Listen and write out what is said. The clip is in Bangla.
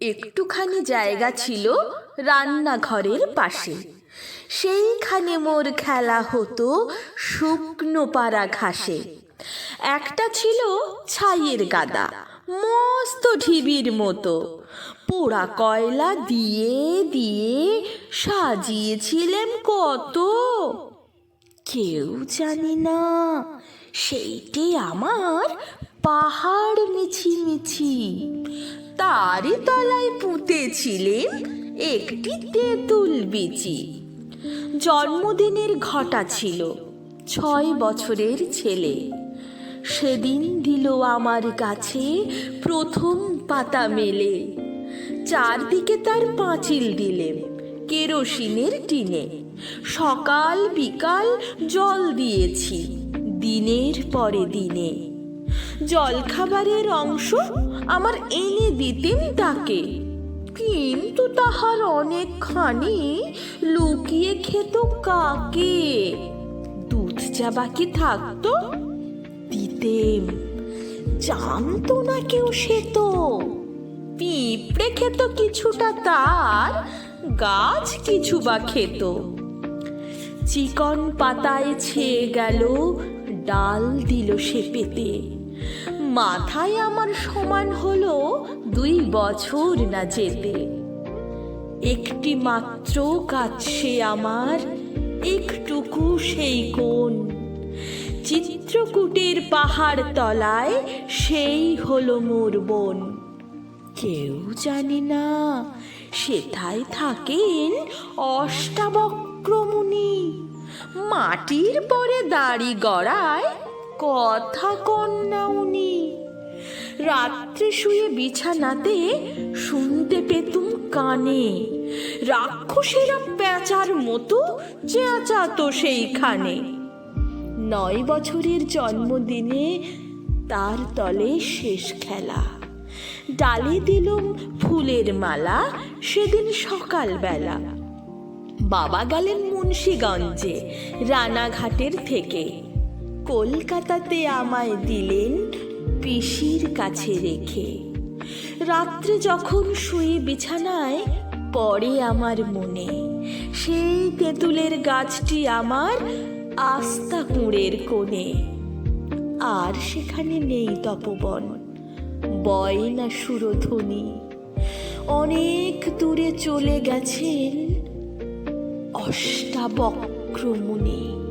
একটুখানি জায়গা ছিল রান্নাঘরের পাশে। সেইখানে মোর খেলা হতো শুকনো পাড়া ঘাসে। একটা ছিল ছাইয়ের গাদা। মস্ত ঢিবির মতো। পোড়া কয়লা দিয়ে দিয়ে সাজিয়েছিলেন কত। কেউ জানি না সেইটি আমার পাহাড় মিছি মিছি তারই তলায় পুঁতেছিলেন একটি তেঁতুল বিচি। জন্মদিনের ঘটা ছিল ছয় বছরের ছেলে। সেদিন দিল আমার কাছে প্রথম পাতা মেলে। চারদিকে তার পাঁচিল দিলেন কেরোসিনের টিনে। সকাল বিকাল জল দিয়েছি, দিনের পরে দিনে। জলখাবারের অংশ আমার এনে দিতেন তাকে। কিন্তু তাহার অনেকখানি লুকিয়ে খেত কাকে? দুধ চা বাকি থাকতো? দিতেম, জানতো না কেউ সে তো। পিঁপড়ে খেত কিছুটা তার, গাছ কিছু বা খেত। চিকন পাতায় ছেয়ে গেল, ডাল দিল সে পেতে। মাথায় আমার সমান হলো দুই বছর না যেতে। একটি মাত্র কাছে আমার, একটুকু সেই কোণ। চিত্রকূটের পাহাড় তলায় সেই হলো মোর বোন। কেউ জানি না সেথায় থাকেন অষ্টাবক্রমুনি। মাটির পরে দাড়ি গড়ায় কথা কন্যা উনি। রাত্রে শুয়ে বিছানাতে শুনতে পেতুম কানে। রাক্ষসেরা পেঁচার মতো চেঁচাতো সেইখানে। নয় বছরের জন্মদিনে তার তলে শেষ খেলা। ডালে দিলুম ফুলের মালা সেদিন সকালবেলা। বাবা গেলেন মুন্সীগঞ্জে, রানাঘাটের থেকে। কলকাতাতে আমায় দিলেন পিসির কাছে রেখে। রাত্রে যখন শুয়ে বিছানায় পড়ে আমার মনে, সেই তেঁতুলের গাছটি আমার আস্তা কুঁড়ের কোণে। আর সেখানে নেই তপবন, বয় না সুরধ্বনি। অনেক দূরে চলে গেছেন অষ্টাবক্রমুনি।